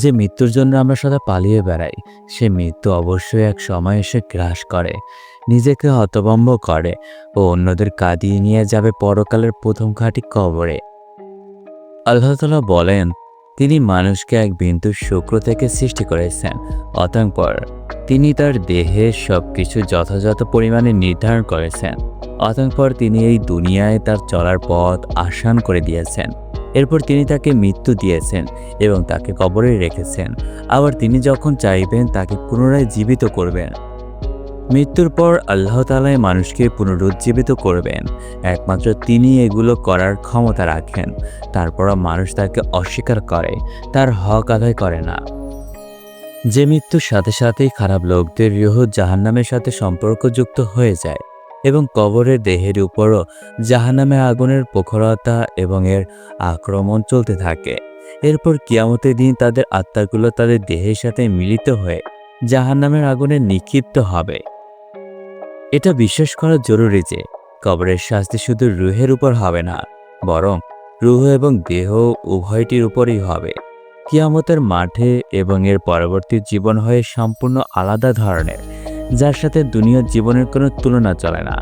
যে মৃত্যুর জন্য আমরা সদা পালিয়ে বেড়াই, সে মৃত্যু অবশ্যই এক সময় এসে গ্রাস করে, নিজেকে হতভম্ব করে ও অন্যদের কাঁদিয়ে নিয়ে যাবে পরকালের প্রথম ঘাটি কবরে। আল্লাহ তালা বলেন, তিনি মানুষকে এক বিন্দু শুক্র থেকে সৃষ্টি করেছেন, অতঃপর তিনি তার দেহে সব কিছু যথাযথ পরিমাণে নির্ধারণ করেছেন, অতঃপর তিনি এই দুনিয়ায় তার চলার পথ আসান করে দিয়েছেন। এরপর তিনি তাকে মৃত্যু দিয়েছেন এবং তাকে কবরে রেখেছেন। আবার তিনি যখন চাইবেন, তাকে পুনরায় জীবিত করবেন। মৃত্যুর পর আল্লাহ তালায় মানুষকে পুনরুজ্জীবিত করবেন। একমাত্র তিনি এগুলো করার ক্ষমতা রাখেন। তারপরও মানুষ তাকে অস্বীকার করে, তার হক আদায় করে না। যে মৃত্যুর সাথে সাথেই খারাপ লোকদের রিহ জাহান্নামের সাথে সম্পর্কযুক্ত হয়ে যায়। এবং কবরের দেহের উপরও জাহান্নামে আগুনের প্রখরতা এবং এর আক্রমণ চলতে থাকে। এরপর কিয়ামতের দিন তাদের আত্মাগুলো তাদের দেহের সাথে মিলিত হয়ে জাহান্নামের আগুনে নিক্ষিপ্ত হবে। এটা বিশ্বাস করা জরুরি যে কবরের শাস্তি শুধু রুহের উপর হবে না, বরং রুহ এবং দেহ উভয়টির উপরই হবে। কিয়ামতের মাঠে এবং এর পরবর্তী জীবন হয়ে সম্পূর্ণ আলাদা ধরনের যার সাথে দুনিয়ার জীবনের কোনো তুলনা চলে না।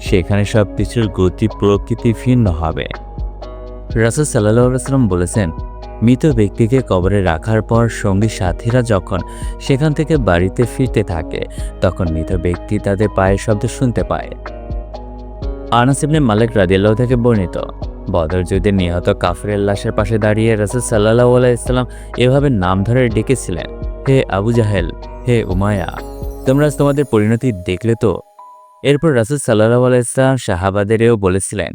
সেখানে সব কিছুর গতি প্রকৃতি ভিন্ন হবে। রাসুল সাল্লাম বলেছেন, মৃত ব্যক্তিকে কবরে রাখার পর সঙ্গী সাথীরা যখন সেখান থেকে বাড়িতে ফিরতে থাকে, তখন মৃত ব্যক্তি তাদের পায়ের শব্দ শুনতে পায়। আনাস ইবনে মালিক রাদিয়াল্লাহ থেকে বর্ণিত, বদর যুদ্ধে নিহত কাফরের লাশের পাশে দাঁড়িয়ে রাসুল সাল্লাহ আলাইসাল্লাম এভাবে নাম ধরে ডেকেছিলেন, হে আবু জাহেল, হে উমায়া তোমরা তোমাদের পরিণতি দেখলে তো? এরপর রাসুল সাল্লাহ আলাইসলাম শাহাবাদেরও বলেছিলেন,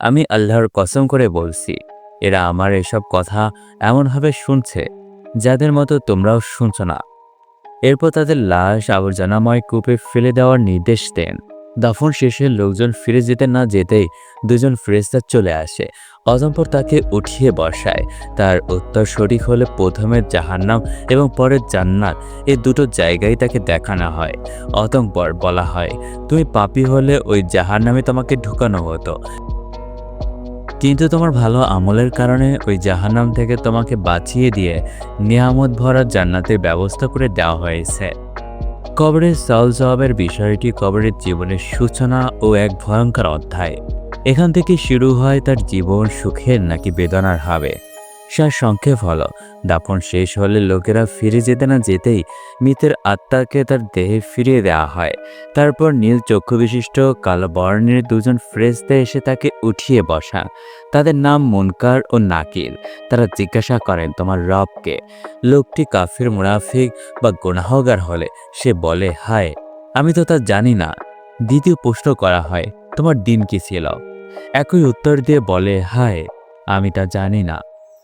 আমি আল্লাহর কসম করে বলছি, এরা আমার এসব কথা এমনভাবে শুনছে, যাদের মতো তোমরাও শুনছ না। এরপর তাদের লাশ আবর্জনাময় কূপে ফেলে দেওয়ার নির্দেশ দেন। দাফন শেষে লোকজন ফিরে যেতে না যেতেই দুজন ফেরেস্তা চলে আসে। অতঃপর তাকে উঠিয়ে বসায়। তার উত্তর সঠিক হলে প্রথমে জাহান্নাম এবং পরে জান্নাত এই দুটো জায়গায় তাকে দেখানো হয়। অতঃপর বলা হয়, তুমি পাপি হলে ওই জাহান্নামে তোমাকে ঢুকানো হতো। কিন্তু তোমার ভালো আমলের কারণে ওই জাহান্নাম থেকে তোমাকে বাঁচিয়ে দিয়ে নিয়ামত ভরা জান্নাতের ব্যবস্থা করে দেওয়া হয়েছে। কবরের সাউল জবাবের বিষয়টি কবরের জীবনের সূচনা ও এক ভয়ঙ্কর অধ্যায়। এখান থেকে শুরু হয় তার জীবন সুখের নাকি বেদনার হবে। সার সংক্ষেপ হলো। দাফন শেষ হলে লোকেরা ফিরে যেতে না যেতেই মৃতের আত্মাকে তার দেহে ফিরিয়ে দেওয়া হয়। তারপর নীল চক্ষু বিশিষ্ট কালো বর্ণের দুজন ফ্রেস্তে এসে তাকে উঠিয়ে বসা। তাদের নাম মুনকার ও নাকির তারা জিজ্ঞাসা করেন, তোমার রবকে? লোকটি কাফির, মুনাফিক বা গুনাহগার হলে সে বলে, হায়, আমি তো তা জানি না। দ্বিতীয় প্রশ্ন করা হয়, তোমার দিন কি ছিল? একই উত্তর দিয়ে বলে, হায়, আমি তা জানি না।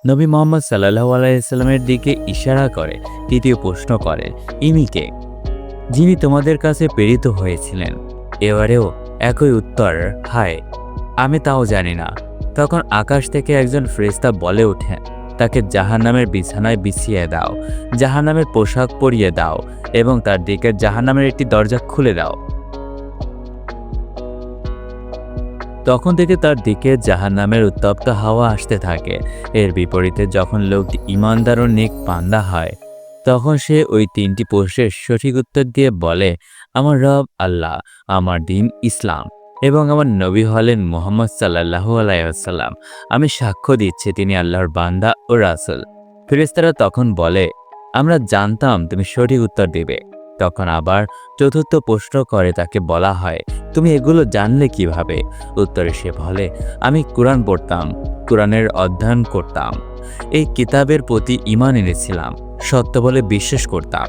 নবী মোহাম্মদ সাল্লাহ আলাইসাল্লামের দিকে ইশারা করে, তৃতীয় প্রশ্ন করে ইমিকে যিনি তোমাদের কাছে প্রেরিত হয়েছিলেন। এবারেও একই উত্তর, হায়, আমি তাও জানি না। তখন আকাশ থেকে একজন ফ্রেস্তা বলে ওঠে, তাকে জাহান্নামের বিছানায় বিছিয়ে দাও, জাহান্নামের পোশাক পরিয়ে দাও এবং তার দিকে জাহান্নামের একটি দরজা খুলে দাও। তখন থেকে তার দিকে জাহান নামের উত্তপ্ত হাওয়া আসতে থাকে। এর বিপরীতে যখন লোকটি ইমানদার ও নেক পান্দা হয়, তখন সে ওই তিনটি প্রশ্নের সঠিক উত্তর দিয়ে বলে, আমার রব আল্লাহ, আমার দিন ইসলাম এবং আমার নবী হলেন মোহাম্মদ সাল্লাহ আলাইসাল্লাম আমি সাক্ষ্য দিচ্ছি তিনি আল্লাহর বান্দা ও রাসুল। ফিরিস্তারা তখন বলে, আমরা জানতাম তুমি সঠিক উত্তর দিবে। তখন আবার চতুর্থ প্রশ্ন করে তাকে বলা হয় তুমি এগুলো জানলে কীভাবে? উত্তরে সে বলে, আমি কোরআন পড়তাম, কোরআনের অধ্যয়ন করতাম। এই কিতাবের প্রতি ইমান এনেছিলাম, সত্য বলে বিশ্বাস করতাম।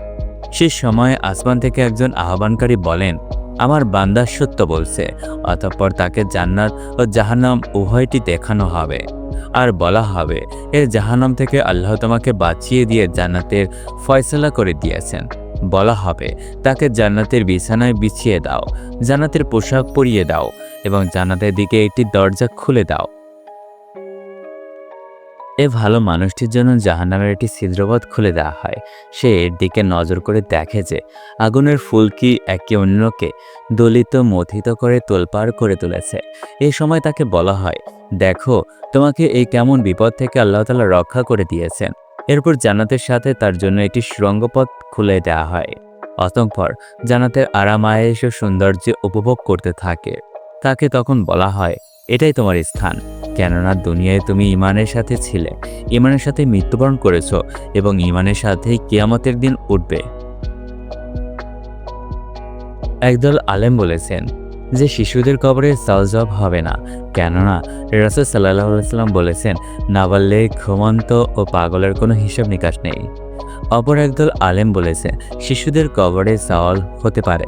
সে সময় আসমান থেকে একজন আহ্বানকারী বলেন, আমার বান্দা সত্য বলছে, অতঃপর তাকে জান্নাত ও জাহান্নাম উভয়টি দেখানো হবে। আর বলা হবে এর জাহান্নাম থেকে আল্লাহ তোমাকে বাঁচিয়ে দিয়ে জান্নাতের ফয়সলা করে দিয়েছেন। বলা হবে, তাকে জান্নাতের বিছানায় বিছিয়ে দাও, জান্নাতের পোশাক পরিয়ে দাও এবং জান্নাতের দিকে একটি দরজা খুলে দাও। এ ভালো মানুষটির জন্য জাহান্নামের একটি ছিদ্রপথ খুলে দেওয়া হয়। সে এর দিকে নজর করে দেখে যে আগুনের ফুলকি একে অন্যকে দলিত, মথিত করে তোলপাড় করে তুলেছে। এই সময় তাকে বলা হয়, দেখো, তোমাকে এই কেমন বিপদ থেকে আল্লাহ তালা রক্ষা করে দিয়েছেন। এরপর জান্নাতের সাথে তার জন্য একটি সুরঙ্গপথ খুলে দেওয়া হয়। অতঃপর জান্নাতের আরাম আয়েস ও সৌন্দর্য উপভোগ করতে থাকে। তাকে তখন বলা হয়, এটাই তোমার স্থান। কেননা দুনিয়ায় তুমি ইমানের সাথে ছিলে, ইমানের সাথে মৃত্যুবরণ করেছ এবং ইমানের সাথেই কিয়ামতের দিন উঠবে। একদল আলেম বলেছেন যে শিশুদের কবরে সালজব হবে না। কেননা, রাসুল সাল্লাহ সাল্লাম বলেছেন, নাবাল্লে ঘুমন্ত ও পাগলের কোনো হিসাব নিকাশ নেই। অপর একদল আলেম বলেছে, শিশুদের কবরে সাওয়াল হতে পারে।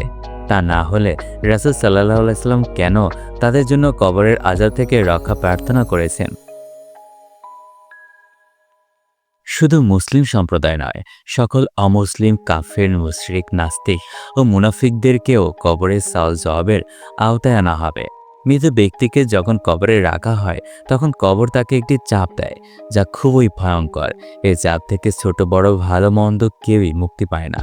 তা না হলে রাসুল সাল্লাহ আলাইসাল্লাম কেন তাদের জন্য কবরের আজাদ থেকে রক্ষা প্রার্থনা করেছেন? শুধু মুসলিম সম্প্রদায় নয়, সকল অমুসলিম, কাফের, মুশরিক, নাস্তিক ও মুনাফিকদেরকেও কবরের সাল জবাবের আওতায় আনা হবে। মৃত ব্যক্তিকে যখন কবরে রাখা হয়, তখন কবর তাকে একটি চাপ দেয়, যা খুবই ভয়ঙ্কর। এ চাপ থেকে ছোট, বড়, ভালো, মন্দ কেউই মুক্তি পায় না।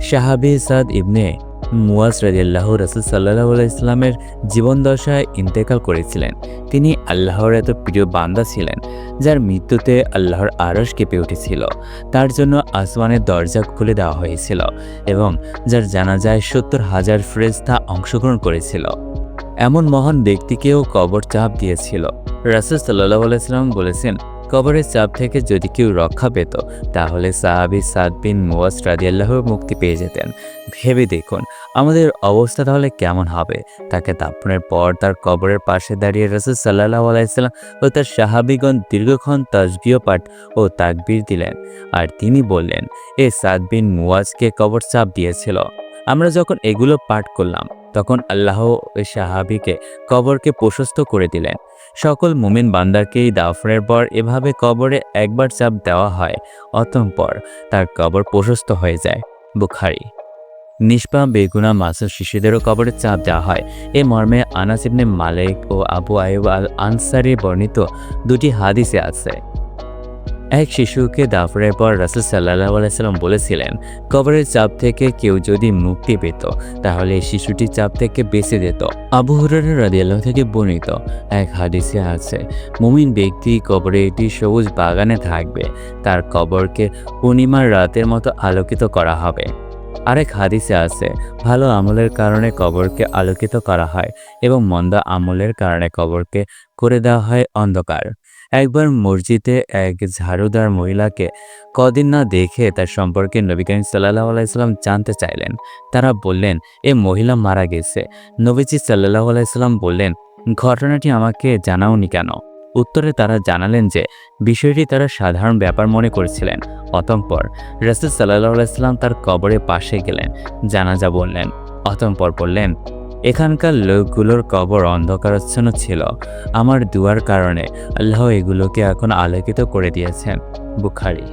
শাহাবি সাদ ইবনে মুয়াজ রাজিয়াল্লাহ রসুল সাল্লাহ ইসলামের জীবন দশায় ইন্তেকাল করেছিলেন। তিনি আল্লাহর এত প্রিয় বান্দা ছিলেন, যার মৃত্যুতে আল্লাহর আরস কেঁপে উঠেছিল। তার জন্য আসমানের দরজা খুলে দেওয়া হয়েছিল এবং যার জানাজায় সত্তর হাজার ফ্রেস্তা অংশগ্রহণ করেছিল। এমন মহান ব্যক্তিকেও কবর চাপ দিয়েছিল। রাসুল সাল্লাহ আলাইসাল্লাম বলেছেন, কবরের চাপ থেকে যদি কেউ রক্ষা পেত, তাহলে সাহাবি সাদ বিন মুয়াজ রাদিয়াল্লাহর মুক্তি পেয়ে যেতেন। ভেবে দেখুন আমাদের অবস্থা তাহলে কেমন হবে? তাকে দাফনের পর তার কবরের পাশে দাঁড়িয়ে রসুল সাল্লাহ আলাইসাল্লাম ও তার সাহাবিগণ দীর্ঘক্ষণ তসবিও পাঠ ও তাকবির দিলেন। আর তিনি বললেন, এ সাদ বিন মুয়াজকে কবর চাপ দিয়েছিল। আমরা যখন এগুলো পাঠ করলাম, তখন আল্লাহ সাহাবিকে কবরকে প্রশস্ত করে দিলেন। সকল মুমিন বান্দারকেই দাফনের পর এভাবে কবরে একবার চাপ দেওয়া হয়, অতঃপর তার কবর প্রশস্ত হয়ে যায়। বুখারি। নিষ্পা বেগুনা মাসুর শিশুদেরও কবরে চাপ দেওয়া হয়। এ মর্মে আনাস ইবনে মালিক ও আবু আয়ুব আল আনসারি বর্ণিত দুটি হাদিসে আছে। এক শিশুকে দাফনের পর রাসুল সাল্লাহ আলাইসাল্লাম বলেছিলেন, কবরের চাপ থেকে কেউ যদি মুক্তি পেত, তাহলে এই শিশুটি চাপ থেকে বেঁচে যেত। আবু হুরার রাদিয়াল্লাহ থেকে বর্ণিত এক হাদিসে আছে, মুমিন ব্যক্তি কবরে একটি সবুজ বাগানে থাকবে। তার কবরকে পূর্ণিমার রাতের মতো আলোকিত করা হবে। আরেক হাদিসে আছে, ভালো আমলের কারণে কবরকে আলোকিত করা হয় এবং মন্দ আমলের কারণে কবরকে করে দেওয়া হয় অন্ধকার। একবার মসজিদে এক ঝাড়ুদার মহিলাকে কদিন না দেখে তার সম্পর্কে নবী করিম সাল্লাহ আলাইসাল্লাম জানতে চাইলেন। তারা বললেন, এ মহিলা মারা গেছে। নবীজি সাল্লাহ আলাইসাল্লাম বললেন, ঘটনাটি আমাকে জানাওনি কেন? উত্তরে তারা জানালেন যে বিষয়টি তারা সাধারণ ব্যাপার মনে করেছিলেন। অতঃপর রাসুল সাল্লাহ ইসলাম তার কবরের পাশে গেলেন, জানাজা বললেন। অতঃপর বললেন, এখানকার লোকগুলোর কবর অন্ধকারচ্ছন্ন ছিল। আমার দুয়ার কারণে আল্লাহ এগুলোকে এখন আলোকিত করে দিয়েছেন। বুখারি।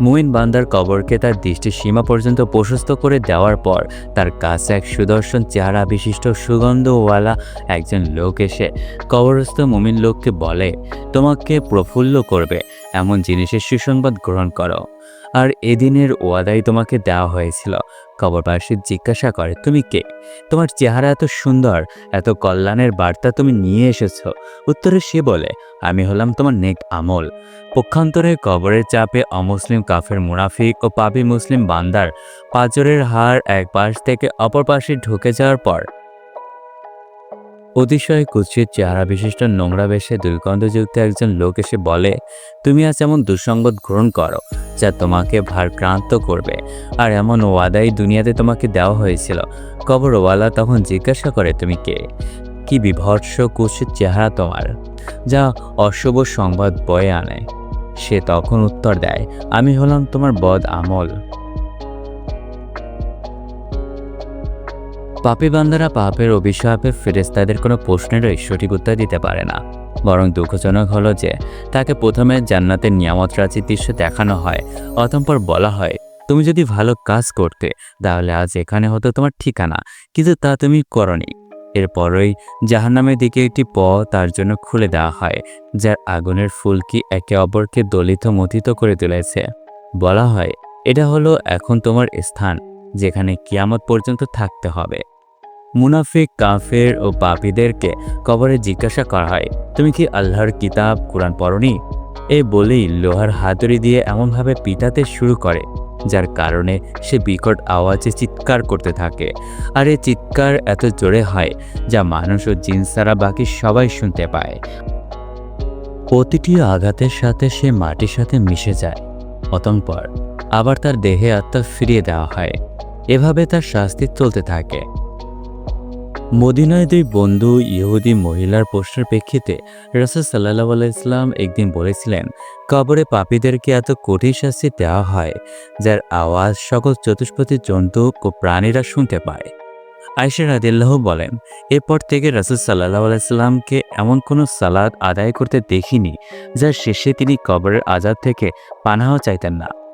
মুইন বান্দার কবরকে তার দৃষ্টির সীমা পর্যন্ত প্রশস্ত করে দেওয়ার পর তার কাছে এক সুদর্শন চেহারা বিশিষ্ট সুগন্ধওয়ালা একজন লোক এসে কবরস্থ মুমিন লোককে বলে, তোমাকে প্রফুল্ল করবে। এমন জিনিসের সুসংবাদ গ্রহণ করো। আর এদিনের ওয়াদাই তোমাকে দেওয়া হয়েছিল। কবরবাসী জিজ্ঞাসা করে, তুমি কে? তোমার চেহারা এত সুন্দর, এত কল্যাণের বার্তা তুমি নিয়ে এসেছ। উত্তরে সে বলে, আমি হলাম তোমার নেক আমল। পক্ষান্তরে কবরের চাপে অমুসলিম কাফের মুনাফিক ও পাপি মুসলিম বান্দার পাঁচরের হার এক পাশ থেকে অপর পাশে ঢুকে যাওয়ার পর অতিশয় কুৎসিত চেহারা বিশিষ্ট নোংরা বেশে দুর্গন্ধযুক্ত একজন লোক এসে বলে, তুমি আজ এমন দুঃসঙ্গত গ্রহণ করো যা তোমাকে ভারক্রান্ত করবে। আর এমন ওয়াদাই দুনিয়াতে তোমাকে দেওয়া হয়েছিল। কবরওয়ালা তখন জিজ্ঞাসা করে, তুমি কে? কি বিভৎস কুৎসিত চেহারা তোমার যা অশুভ সংবাদ বয়ে আনে? সে তখন উত্তর দেয়, আমি হলাম তোমার বদ আমল। পাপী বান্দারা পাপের অভিশাপে ফেরেস্তাদের কোনো প্রশ্নেরই সঠিক উত্তর দিতে পারে না। বরং দুঃখজনক হলো যে, তাকে প্রথমে জান্নাতের নিয়ামত রাজির দৃশ্য দেখানো হয়। অতঃপর বলা হয়, তুমি যদি ভালো কাজ করতে, তাহলে আজ এখানে হতো তোমার ঠিকানা, কিন্তু তা তুমি করনি। এরপরই জাহান্নামের দিকে একটি প তার জন্য খুলে দেওয়া হয়, যার আগুনের ফুলকি একে অপরকে দলিত মথিত করে তুলেছে। বলা হয়, এটা হলো এখন তোমার স্থান। যেখানে কিয়ামত পর্যন্ত থাকতে হবে। মুনাফিক, কাফের ও পাপীদেরকে কবরে জিজ্ঞাসা করা হয়, তুমি কি আল্লাহর কিতাব, কোরআন পড়নি? এ বলেই লোহার হাতুড়ি দিয়ে এমনভাবে পিটাতে শুরু করে, যার কারণে সে বিকট আওয়াজে চিৎকার করতে থাকে। আর এই চিৎকার এত জোরে হয় যা মানুষ ও জিন ছাড়া বাকি সবাই শুনতে পায়। প্রতিটি আঘাতের সাথে সে মাটির সাথে মিশে যায়। অতঃপর আবার তার দেহে আত্মা ফিরিয়ে দেওয়া হয়। এভাবে তার শাস্তি চলতে থাকে। মদিনায় দুই বন্ধু ইহুদি মহিলার প্রশ্নের প্রেক্ষিতে রসুল সাল্লাহ আলাইসলাম একদিন বলেছিলেন, কবরে পাপীদেরকে এত কঠিন শাস্তি দেওয়া হয়, যার আওয়াজ সকল চতুষ্পতি জন্তু ও প্রাণীরা শুনতে পায়। আয়সা রাদিল্লাহ বলেন, এরপর থেকে রসুল সাল্লাহ আলাইস্লামকে এমন কোনো সালাদ আদায় করতে দেখিনি, যার শেষে তিনি কবরের আজাদ থেকে পানাহ চাইতেন না।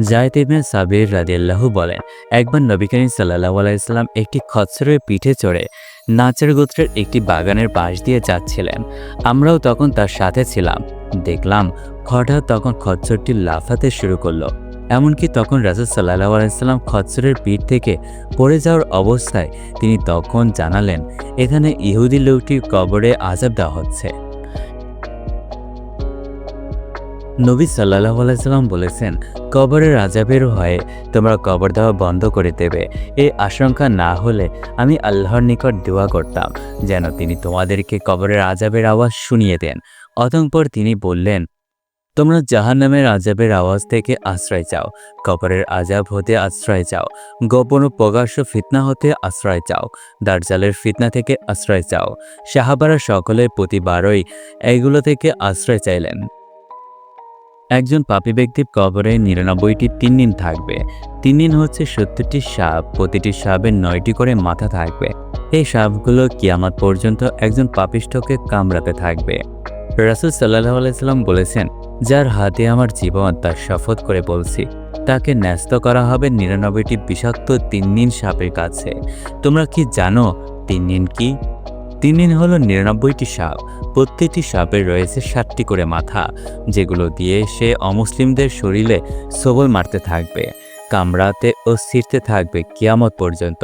জায়দ ইবনে সাবির রাদিয়াল্লাহু বলেন, একবার নবী করিম সাল্লাল্লাহু আলাইহি সাল্লাম একটি খচ্চরের পিঠে চড়ে নাচের গোত্রের একটি বাগানের পাশ দিয়ে যাচ্ছিলেন। আমরাও তখন তার সাথে ছিলাম। দেখলাম হঠাৎ তখন খচ্চরটি লাফাতে শুরু করল। এমনকি তখন রাজা সাল্লাহ আলাইসাল্লাম খচ্চরের পিঠ থেকে পড়ে যাওয়ার অবস্থায় তিনি তখন জানালেন, এখানে ইহুদি লোকটির কবরে আজাব দেওয়া হচ্ছে। নবী সাল্লাহ আলাইসাল্লাম বলেছেন কবরের আজাবের ভয়ে তোমরা কবর দেওয়া বন্ধ করে দেবে। এই আশঙ্কা না হলে আমি আল্লাহর নিকট দোয়া করতাম, যেন তিনি তোমাদেরকে কবরের আজাবের আওয়াজ শুনিয়ে দেন। অতঃপর তিনি বললেন, তোমরা জাহান্নামের আজাবের আওয়াজ থেকে আশ্রয় চাও, কবরের আজাব হতে আশ্রয় চাও, গোপন প্রকাশ্য ফিতনা হতে আশ্রয় চাও, দার্জালের ফিতনা থেকে আশ্রয় চাও, সাহাবারা সকলে প্রতিবারই এগুলো থেকে আশ্রয় চাইলেন। একজন পাপী ব্যক্তির কবরে নিরানব্বইটি তিন দিন থাকবে। তিন দিন হচ্ছে সত্তরটি সাপ, প্রতিটি সাপের নয়টি করে মাথা থাকবে। এই সাপগুলো কিয়ামাত পর্যন্ত একজন পাপিষ্ঠকে কামড়াতে থাকবে। রাসুল সাল্লাহ আলাইসাল্লাম বলেছেন, যার হাতে আমার জীবন, তার শপথ করে বলছি, তাকে ন্যস্ত করা হবে নিরানব্বইটি বিষাক্ত তিন দিন সাপের কাছে। তোমরা কি জানো তিন দিন কি? তিন দিন হলো নিরানব্বইটি সাপ। প্রত্যেকটি সাপের রয়েছে সাতটি করে মাথা, যেগুলো দিয়ে সে অমুসলিমদের শরীরে সবল মারতে থাকবে, কামড়াতে ও ছিঁড়তে থাকবে কিয়ামত পর্যন্ত।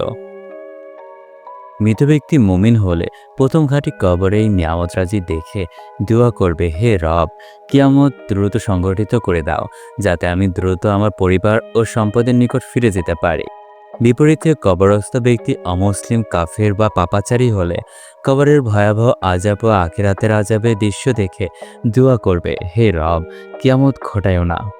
মৃত ব্যক্তি মুমিন হলে প্রথম ঘাটি কবরেই নিয়ামত রাজি দেখে দোয়া করবে, হে রব, কিয়ামত দ্রুত সংগঠিত করে দাও, যাতে আমি দ্রুত আমার পরিবার ও সম্পদের নিকট ফিরে যেতে পারি। বিপরীতে কবরস্থ ব্যক্তি অমুসলিম, কাফের বা পাপাচারী হলে কবরের ভয়াবহ আজাব ও আখেরাতের আজাবের দৃশ্য দেখে দোয়া করবে, হে রব, কিয়ামত ঘটায়ও না।